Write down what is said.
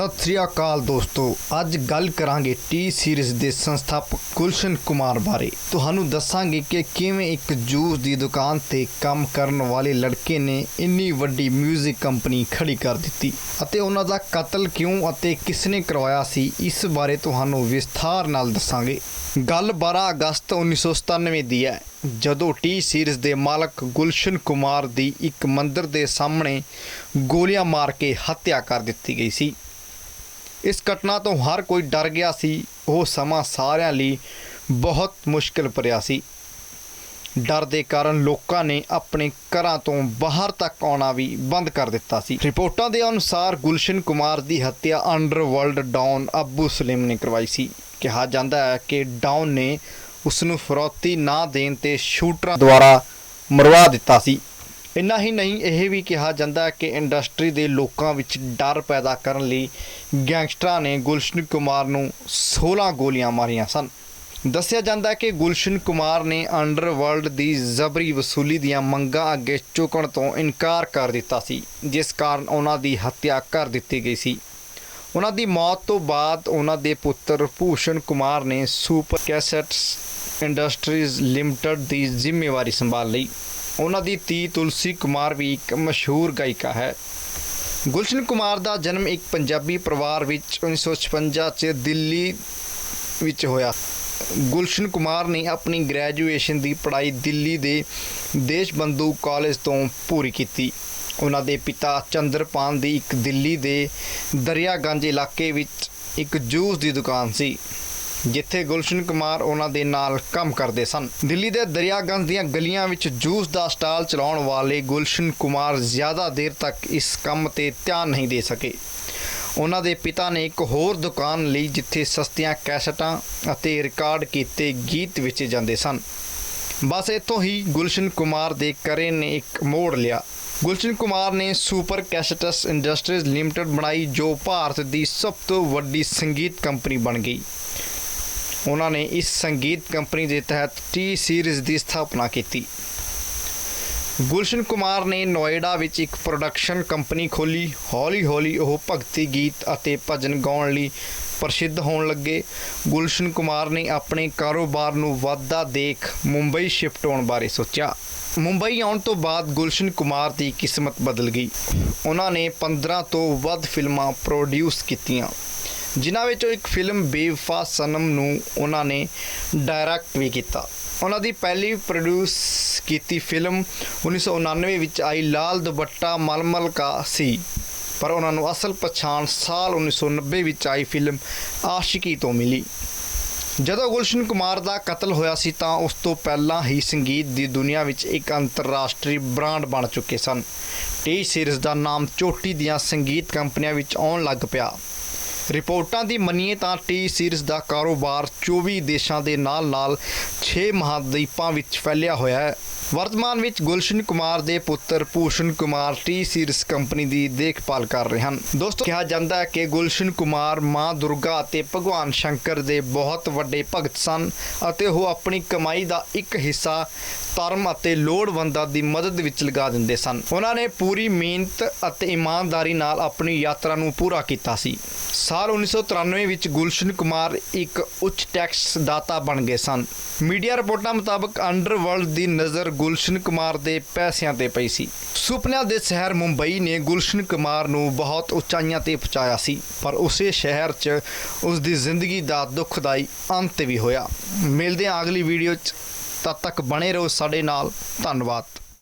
ਸਤਿ ਸ੍ਰੀ ਅਕਾਲ ਦੋਸਤੋ। ਅੱਜ ਗੱਲ ਕਰਾਂਗੇ ਟੀ ਸੀਰੀਜ਼ ਦੇ ਸੰਸਥਾਪਕ ਗੁਲਸ਼ਨ ਕੁਮਾਰ ਬਾਰੇ। ਤੁਹਾਨੂੰ ਦੱਸਾਂਗੇ ਕਿ ਕਿਵੇਂ ਇੱਕ ਜੂਸ ਦੀ ਦੁਕਾਨ ਤੇ ਕੰਮ ਕਰਨ ਵਾਲੇ ਲੜਕੇ ਨੇ ਇੰਨੀ ਵੱਡੀ 뮤직 ਕੰਪਨੀ ਖੜੀ ਕਰ ਦਿੱਤੀ। ਅਤੇ ਉਹਨਾਂ ਦਾ ਕਤਲ ਕਿਉਂ ਅਤੇ ਕਿਸ ਨੇ ਕਰਵਾਇਆ ਸੀ, ਇਸ ਬਾਰੇ ਤੁਹਾਨੂੰ ਵਿਸਥਾਰ ਨਾਲ ਦੱਸਾਂਗੇ। ਗੱਲ 12 ਅਗਸਤ 1997 ਦੀ ਹੈ, ਜਦੋਂ ਟੀ ਸੀਰੀਜ਼ ਦੇ ਮਾਲਕ ਗੁਲਸ਼ਨ ਕੁਮਾਰ ਦੀ ਇੱਕ ਮੰਦਰ ਦੇ ਸਾਹਮਣੇ ਗੋਲੀਆਂ ਮਾਰ ਕੇ ਹੱਤਿਆ ਕਰ ਦਿੱਤੀ ਗਈ ਸੀ। ਇਸ ਘਟਨਾ ਤੋਂ ਹਰ ਕੋਈ ਡਰ ਗਿਆ ਸੀ। ਉਹ ਸਮਾਂ ਸਾਰਿਆਂ ਲਈ ਬਹੁਤ ਮੁਸ਼ਕਲ ਭਰਿਆ ਸੀ। ਡਰ ਦੇ ਕਾਰਨ ਲੋਕਾਂ ਨੇ ਆਪਣੇ ਘਰਾਂ ਤੋਂ ਬਾਹਰ ਤੱਕ ਆਉਣਾ ਵੀ ਬੰਦ ਕਰ ਦਿੱਤਾ ਸੀ। ਰਿਪੋਰਟਾਂ ਦੇ ਅਨੁਸਾਰ ਗੁਲਸ਼ਨ ਕੁਮਾਰ ਦੀ ਹੱਤਿਆ ਅੰਡਰਵਰਲਡ ਡਾਊਨ ਅੱਬੂ ਸਲੀਮ ਨੇ ਕਰਵਾਈ ਸੀ। ਕਿਹਾ ਜਾਂਦਾ ਹੈ ਕਿ ਡਾਊਨ ਨੇ ਉਸ ਨੂੰ ਫਰੌਤੀ ਨਾ ਦੇਣ ਤੇ ਸ਼ੂਟਰਾਂ ਦੁਆਰਾ ਮਰਵਾ ਦਿੱਤਾ ਸੀ। ਇੰਨਾ ਹੀ ਨਹੀਂ, ਇਹ ਵੀ ਕਿਹਾ ਜਾਂਦਾ ਕਿ ਇੰਡਸਟਰੀ ਦੇ ਲੋਕਾਂ ਵਿੱਚ ਡਰ ਪੈਦਾ ਕਰਨ ਲਈ ਗੈਂਗਸਟਰਾਂ ਨੇ ਗੁਲਸ਼ਨ ਕੁਮਾਰ ਨੂੰ 16 ਗੋਲੀਆਂ ਮਾਰੀਆਂ ਸਨ। ਦੱਸਿਆ ਜਾਂਦਾ ਕਿ ਗੁਲਸ਼ਨ ਕੁਮਾਰ ਨੇ ਅੰਡਰਵਰਲਡ ਦੀ ਜ਼ਬਰੀ ਵਸੂਲੀ ਦੀਆਂ ਮੰਗਾਂ ਅੱਗੇ ਝੁਕਣ ਤੋਂ ਇਨਕਾਰ ਕਰ ਦਿੱਤਾ ਸੀ, ਜਿਸ ਕਾਰਨ ਉਹਨਾਂ ਦੀ ਹੱਤਿਆ ਕਰ ਦਿੱਤੀ ਗਈ ਸੀ। ਉਹਨਾਂ ਦੀ ਮੌਤ ਤੋਂ ਬਾਅਦ ਉਹਨਾਂ ਦੇ ਪੁੱਤਰ ਭੂਸ਼ਣ ਕੁਮਾਰ ਨੇ ਸੁਪਰ ਕੈਸਟਸ ਇੰਡਸਟਰੀਜ਼ ਲਿਮਟਿਡ ਦੀ ਜ਼ਿੰਮੇਵਾਰੀ ਸੰਭਾਲ ਲਈ। ਉਹਨਾਂ ਦੀ ਧੀ ਤੁਲਸੀ ਕੁਮਾਰ ਵੀ ਇੱਕ ਮਸ਼ਹੂਰ ਗਾਇਕਾ ਹੈ। ਗੁਲਸ਼ਨ ਕੁਮਾਰ ਦਾ ਜਨਮ ਇੱਕ ਪੰਜਾਬੀ ਪਰਿਵਾਰ ਵਿੱਚ 1956 'ਚ ਦਿੱਲੀ ਵਿੱਚ ਹੋਇਆ। ਗੁਲਸ਼ਨ ਕੁਮਾਰ ਨੇ ਆਪਣੀ ਗ੍ਰੈਜੂਏਸ਼ਨ ਦੀ ਪੜ੍ਹਾਈ ਦਿੱਲੀ ਦੇ ਦੇਸ਼ ਬੰਧੂ ਕਾਲਜ ਤੋਂ ਪੂਰੀ ਕੀਤੀ। ਉਹਨਾਂ ਦੇ ਪਿਤਾ ਚੰਦਰਪਾਨ ਦੀ ਇੱਕ ਦਿੱਲੀ ਦੇ ਦਰਿਆਗੰਜ ਇਲਾਕੇ ਵਿੱਚ ਇੱਕ ਜੂਸ ਦੀ ਦੁਕਾਨ ਸੀ। ਜਿੱਥੇ ਗੁਲਸ਼ਨ ਕੁਮਾਰ ਉਹਨਾਂ ਦੇ ਨਾਲ ਕੰਮ ਕਰਦੇ ਸਨ। ਦਿੱਲੀ ਦੇ ਦਰਿਆਗੰਜ ਦੀਆਂ ਗਲੀਆਂ ਵਿੱਚ ਜੂਸ ਦਾ ਸਟਾਲ ਚਲਾਉਣ ਵਾਲੇ ਗੁਲਸ਼ਨ ਕੁਮਾਰ ਜ਼ਿਆਦਾ ਦੇਰ ਤੱਕ ਇਸ ਕੰਮ ਤੇ ਧਿਆਨ ਨਹੀਂ ਦੇ ਸਕੇ। ਉਹਨਾਂ ਦੇ ਪਿਤਾ ਨੇ ਇੱਕ ਹੋਰ ਦੁਕਾਨ ਲਈ ਜਿੱਥੇ ਸਸਤੀਆਂ ਕੈਸਟਾਂ ਅਤੇ ਰਿਕਾਰਡ ਕੀਤੇ ਗੀਤ ਵੇਚੇ ਜਾਂਦੇ ਸਨ। ਬਸ ਇੱਥੋਂ ਹੀ ਗੁਲਸ਼ਨ ਕੁਮਾਰ ਦੇ ਕਰੇ ਨੇ ਇੱਕ ਮੋੜ ਲਿਆ। ਗੁਲਸ਼ਨ ਕੁਮਾਰ ਨੇ ਸੁਪਰ ਕੈਸਟਸ ਇੰਡਸਟਰੀਜ਼ ਲਿਮਟਿਡ ਬਣਾਈ ਜੋ ਭਾਰਤ ਦੀ ਸਭ ਤੋਂ ਵੱਡੀ ਸੰਗੀਤ ਕੰਪਨੀ ਬਣ ਗਈ। ਉਹਨਾਂ ਨੇ ਇਸ ਸੰਗੀਤ ਕੰਪਨੀ ਦੇ ਤਹਿਤ ਟੀ ਸੀਰੀਜ਼ ਦੀ ਸਥਾਪਨਾ ਕੀਤੀ। ਗੁਲਸ਼ਨ ਕੁਮਾਰ ਨੇ ਨੋਇਡਾ ਵਿੱਚ ਇੱਕ ਪ੍ਰੋਡਕਸ਼ਨ ਕੰਪਨੀ ਖੋਲੀ ਹੌਲੀ-ਹੌਲੀ ਉਹ ਭਗਤੀ ਗੀਤ ਅਤੇ ਭਜਨ ਗਾਉਣ ਲਈ ਪ੍ਰਸਿੱਧ ਹੋਣ ਲੱਗੇ। ਗੁਲਸ਼ਨ ਕੁਮਾਰ ਨੇ ਆਪਣੇ ਕਾਰੋਬਾਰ ਨੂੰ ਵਾਧਾ ਦੇਖ ਮੁੰਬਈ ਸ਼ਿਫਟ ਹੋਣ ਬਾਰੇ ਸੋਚਿਆ। ਮੁੰਬਈ ਆਉਣ ਤੋਂ ਬਾਅਦ ਗੁਲਸ਼ਨ ਕੁਮਾਰ ਦੀ ਕਿਸਮਤ ਬਦਲ ਗਈ। ਉਹਨਾਂ ਨੇ 15 ਤੋਂ ਵੱਧ ਫਿਲਮਾਂ ਪ੍ਰੋਡਿਊਸ ਕੀਤੀਆਂ। ਜਿਨ੍ਹਾਂ ਵਿੱਚੋਂ ਇੱਕ ਫਿਲਮ ਬੇਵਫਾ ਸਨਮ ਨੂੰ ਉਹਨਾਂ ਨੇ ਡਾਇਰੈਕਟ ਵੀ ਕੀਤਾ। ਉਹਨਾਂ ਦੀ ਪਹਿਲੀ ਪ੍ਰੋਡਿਊਸ ਕੀਤੀ ਫਿਲਮ 1999 ਵਿੱਚ ਆਈ ਲਾਲ ਦੁਪੱਟਾ ਮਲਮਲ ਕਾ ਸੀ। ਪਰ ਉਹਨਾਂ ਨੂੰ ਅਸਲ ਪਛਾਣ ਸਾਲ 1990 ਵਿੱਚ ਆਈ ਫਿਲਮ ਆਸ਼ਿਕੀ ਤੋਂ ਮਿਲੀ। ਜਦੋਂ ਗੁਲਸ਼ਨ ਕੁਮਾਰ ਦਾ ਕਤਲ ਹੋਇਆ ਸੀ ਤਾਂ ਉਸ ਤੋਂ ਪਹਿਲਾਂ ਹੀ ਸੰਗੀਤ ਦੀ ਦੁਨੀਆ ਵਿੱਚ ਇੱਕ ਅੰਤਰਰਾਸ਼ਟਰੀ ਬ੍ਰਾਂਡ ਬਣ ਚੁੱਕੇ ਸਨ। ਟੀ ਸੀਰੀਜ਼ ਦਾ ਨਾਮ ਚੋਟੀ ਦੀਆਂ ਸੰਗੀਤ ਕੰਪਨੀਆਂ ਵਿੱਚ ਆਉਣ ਲੱਗ ਪਿਆ। ਰਿਪੋਰਟਾਂ ਦੀ ਮੰਨੀਏ ਤਾਂ ਟੀ ਸੀਰੀਜ਼ ਦਾ ਕਾਰੋਬਾਰ 24 ਦੇਸ਼ਾਂ ਦੇ ਨਾਲ-ਨਾਲ 6 ਮਹਾਦੀਪਾਂ ਵਿੱਚ ਫੈਲਿਆ ਹੋਇਆ ਹੈ। ਵਰਤਮਾਨ ਵਿੱਚ ਗੁਲਸ਼ਨ ਕੁਮਾਰ ਦੇ ਪੁੱਤਰ Bhushan Kumar T series company ਦੀ ਦੇਖਭਾਲ ਕਰ ਰਹੇ ਹਨ। ਦੋਸਤੋ, ਕਿਹਾ ਜਾਂਦਾ ਹੈ ਕਿ ਗੁਲਸ਼ਨ ਕੁਮਾਰ ਮਾਂ ਦੁਰਗਾ ਅਤੇ ਭਗਵਾਨ ਸ਼ੰਕਰ ਦੇ ਬਹੁਤ ਵੱਡੇ ਭਗਤ ਸਨ ਅਤੇ ਉਹ ਆਪਣੀ ਕਮਾਈ ਦਾ ਇੱਕ ਹਿੱਸਾ ਧਰਮ ਅਤੇ ਲੋੜਵੰਦਾਂ ਦੀ ਮਦਦ ਵਿੱਚ ਲਗਾ ਦਿੰਦੇ ਸਨ। ਉਹਨਾਂ ਨੇ ਪੂਰੀ ਮਿਹਨਤ ਅਤੇ ਇਮਾਨਦਾਰੀ ਨਾਲ ਆਪਣੀ ਯਾਤਰਾ ਨੂੰ ਪੂਰਾ ਕੀਤਾ ਸੀ। ਸਾਲ 1993 ਵਿੱਚ ਗੁਲਸ਼ਨ ਕੁਮਾਰ ਇੱਕ ਉੱਚ ਟੈਕਸ ਦਾਤਾ ਬਣ ਗਏ ਸਨ। ਮੀਡੀਆ ਰਿਪੋਰਟਾਂ ਮੁਤਾਬਕ ਅੰਡਰਵਰਲਡ ਦੀ ਨਜ਼ਰ ਗੁਲਸ਼ਨ ਕੁਮਾਰ ਦੇ ਪੈਸਿਆਂ ਤੇ ਪਈ ਸੀ। ਸੁਪਨਿਆਂ ਦੇ ਸ਼ਹਿਰ ਮੁੰਬਈ ਨੇ ਗੁਲਸ਼ਨ ਕੁਮਾਰ ਨੂੰ ਬਹੁਤ ਉਚਾਈਆਂ ਤੇ ਪਹੁੰਚਾਇਆ ਸੀ, ਪਰ ਉਸੇ ਸ਼ਹਿਰ 'ਚ ਉਸ ਦੀ ਜ਼ਿੰਦਗੀ ਦਾ ਦੁਖਦਾਈ ਅੰਤ ਵੀ ਹੋਇਆ। ਮਿਲਦੇ ਹਾਂ ਅਗਲੀ ਵੀਡੀਓ 'ਚ। ਤਦ ਤੱਕ ਬਣੇ ਰਹੋ ਸਾਡੇ ਨਾਲ। ਧੰਨਵਾਦ।